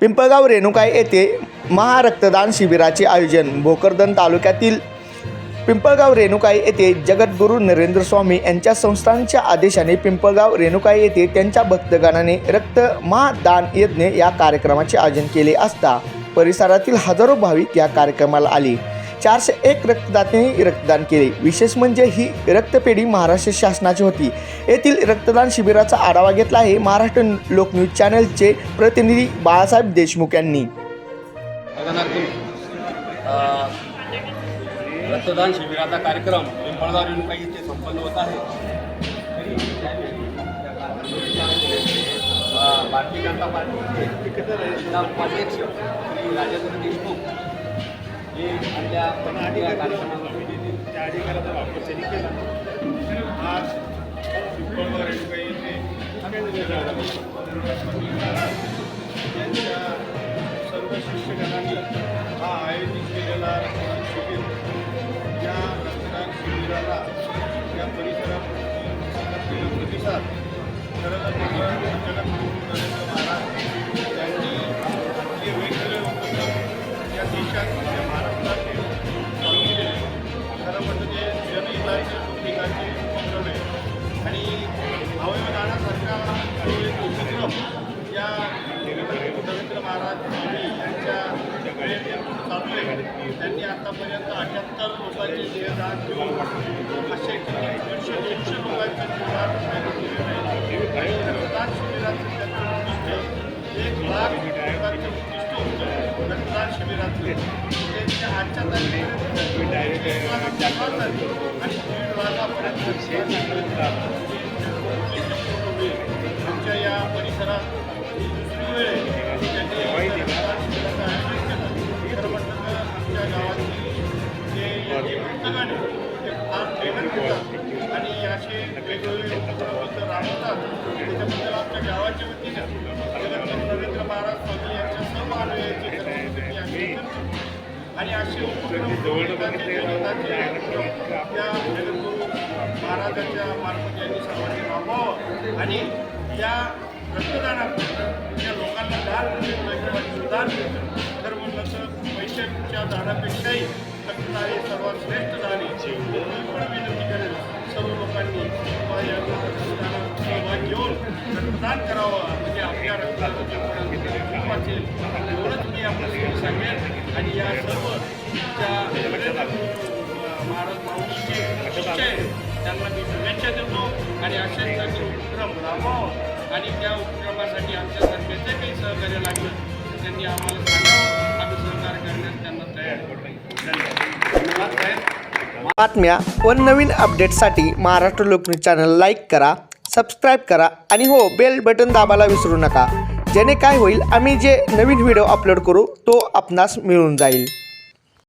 पिंपळगाव रेणुका येथे महारक्तदान शिबिराचे आयोजन भोकरदन तालुक्यातील पिंपळगाव रेणुकाई येथे जगद्गुरू नरेंद्र स्वामी यांच्या संस्थांच्या आदेशाने पिंपळगाव रेणुकाई येथे त्यांच्या भक्तगणाने रक्त महादान यज्ञ या कार्यक्रमाचे आयोजन केले असता परिसरातील हजारो भाविक या कार्यक्रमाला आली. चारशे एक रक्तदात्यांनी रक्तदान केले. विशेष म्हणजे ही रक्तपेढी महाराष्ट्र शासनाची होती. येथील रक्तदान शिबिराचा आढावा घेतला आहे महाराष्ट्र लोकन्यूज चॅनलचे प्रतिनिधी बाळासाहेब देशमुख यांनी. रक्तदान शिबिराचा कार्यक्रम पिंपळगाव रेणुका येथे संपन्न होत आहे. भारतीय जनता पार्टीचे उपाध्यक्ष श्री राजेंद्र देशमुख. आपल्या या कार्यक्रमामध्ये त्या अधिकाराचा वापर त्यांनी केला. आज पिंपळगाव रेणुका येथे त्यांच्या सर्व शिक्षकांनी हा आयोजित केलेला शिबिर या रक्तदान शिबिराला या परिसरात प्रतिसाद खरं तर जगद्गुरू नरेंद्र महाराज त्यांनी आतापर्यंत अठ्याहत्तर लोकांचे जीवदान किंवा असे किती दीडशे दीडशे लोकांचे देहदान आणि रक्तदान शिबिराचं त्यांचं उद्दिष्ट एक लाख लोकांचं उद्दिष्ट होतं रक्तदान शिबिराचं. त्यांच्या आजच्या तारखेपर्यंत आणि दीड लाखापर्यंत आमच्या या परिसरात दुसरी वेळ आणि असे महाराजांच्या मार्फत यांनी सर्वांनी राबवावं आणि या रक्तदानात या लोकांना दान मिळतं किंवा मिळतं तर म्हणलं तर पैशांच्या दानापेक्षाही रक्तदान हे सर्वात श्रेष्ठ दान आहे पण विनंती करेल सर्व लोकांनी या रक्तदानात सहभाग घेऊन रक्तदान करावं म्हणजे आपल्या रक्ताचं जे खूप वाचेल एवढंच मी आपल्यासाठी सांगेन. आणि या सर्व ज्या महाराज माऊलीचे शिष्य त्यांना मी शुभेच्छा देतो. आणि असेच सगळे उपक्रम राबवावं. आणि त्या उपक्रमासाठी आमच्यासारखे जे काही सहकार्य लागलं त्यांनी आम्हाला सांगावं. आम्ही सहकार्य करण्यास त्यांना तयार धन्यवाद. साहेब बातम्या व नवीन अपडेटसाठी महाराष्ट्र लोकन्यूज चॅनल लाईक करा सबस्क्राईब करा आणि हो बेल बटन दाबायला विसरू नका. जेणे काय होईल आम्ही जे नवीन व्हिडिओ अपलोड करू तो आपणास मिळून जाईल.